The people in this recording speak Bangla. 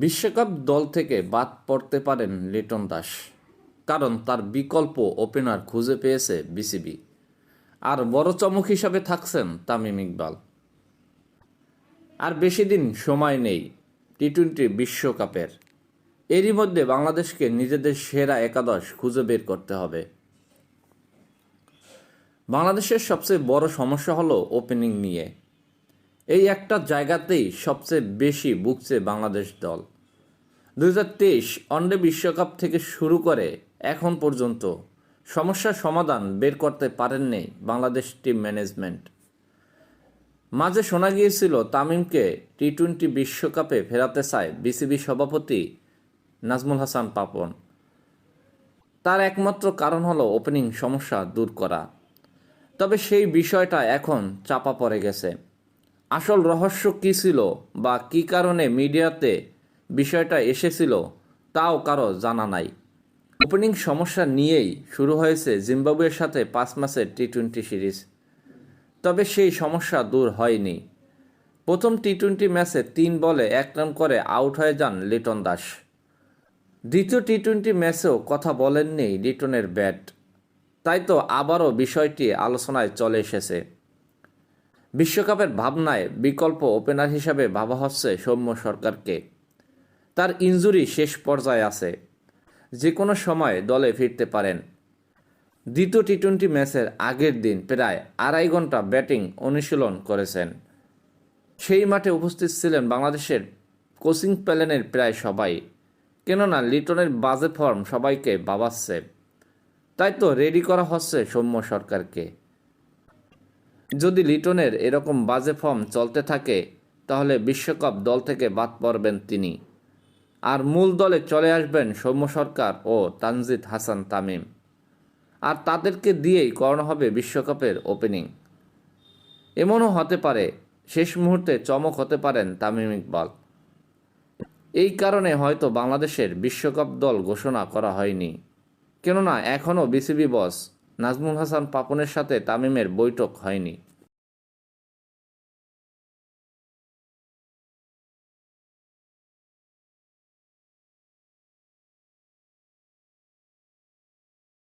বিশ্বকাপ দল থেকে বাদ পড়তে পারেন লিটন দাস, কারণ তার বিকল্প ওপেনার খুঁজে পেয়েছে বিসিবি। আর বড় চমক হিসাবে থাকছেন তামিম ইকবাল। আর বেশি দিন সময় নেই টি টোয়েন্টি বিশ্বকাপের। এরই মধ্যে বাংলাদেশকে নিজেদের সেরা একাদশ খুঁজে বের করতে হবে। বাংলাদেশের সবচেয়ে বড় সমস্যা হলো ওপেনিং নিয়ে। এই একটা জায়গাতেই সবচেয়ে বেশি ভুগছে বাংলাদেশ দল। দু হাজার তেইশ ওয়ানডে বিশ্বকাপ থেকে শুরু করে এখন পর্যন্ত সমস্যার সমাধান বের করতে পারেননি বাংলাদেশ টিম ম্যানেজমেন্ট। মাঝে শোনা গিয়েছিল, তামিমকে টি টোয়েন্টি বিশ্বকাপে ফেরাতে চায় বিসিবি সভাপতি নাজমুল হাসান পাপন। তার একমাত্র কারণ হলো ওপেনিং সমস্যা দূর করা। তবে সেই বিষয়টা এখন চাপা পড়ে গেছে। আসল রহস্য কী ছিল বা কী কারণে মিডিয়াতে বিষয়টা এসেছিল তাও কারও জানা নাই। ওপেনিং সমস্যা নিয়েই শুরু হয়েছে জিম্বাবুয়ের সাথে পাঁচ ম্যাচের টি টোয়েন্টি সিরিজ। তবে সেই সমস্যা দূর হয়নি। প্রথম টি টোয়েন্টি ম্যাচে তিন বলে এক রান করে আউট হয়ে যান লিটন দাস। দ্বিতীয় টি টোয়েন্টি ম্যাচেও কথা বলেননি লিটনের ব্যাট। তাই তো আবারও বিষয়টি আলোচনায় চলে এসেছে। বিশ্বকাপের ভাবনায় বিকল্প ওপেনার হিসাবে ভাবা হচ্ছে সৌম্য সরকারকে। তার ইনজুরি শেষ পর্যায়ে আছে। যে কোনো সময় দলে ফিরতে পারেন। দ্বিতীয় টি টোয়েন্টি ম্যাচের আগের দিন প্রায় আড়াই ঘণ্টা ব্যাটিং অনুশীলন করেছেন। সেই মাঠে উপস্থিত ছিলেন বাংলাদেশের কোচিং প্যালেনের প্রায় সবাই। কেননা লিটনের বাজে ফর্ম সবাইকে বাবাচ্ছে তাই তো রেডি করা হচ্ছে সৌম্য সরকারকে। যদি লিটনের এরকম বাজে ফর্ম চলতে থাকে, তাহলে বিশ্বকাপ দল থেকে বাদ পড়বেন তিনি। আর মূল দলে চলে আসবেন সৌম্য সরকার ও তানজিদ হাসান তামিম। আর তাদেরকে দিয়েই করানো হবে বিশ্বকাপের ওপেনিং। এমনও হতে পারে, শেষ মুহূর্তে চমক হতে পারেন তামিম ইকবাল। এই কারণে হয়তো বাংলাদেশের বিশ্বকাপ দল ঘোষণা করা হয়নি। কেননা এখনও বিসিবি বস নাজমুল হাসান পাপনের সাথে তামিমের বৈঠক হয়নি।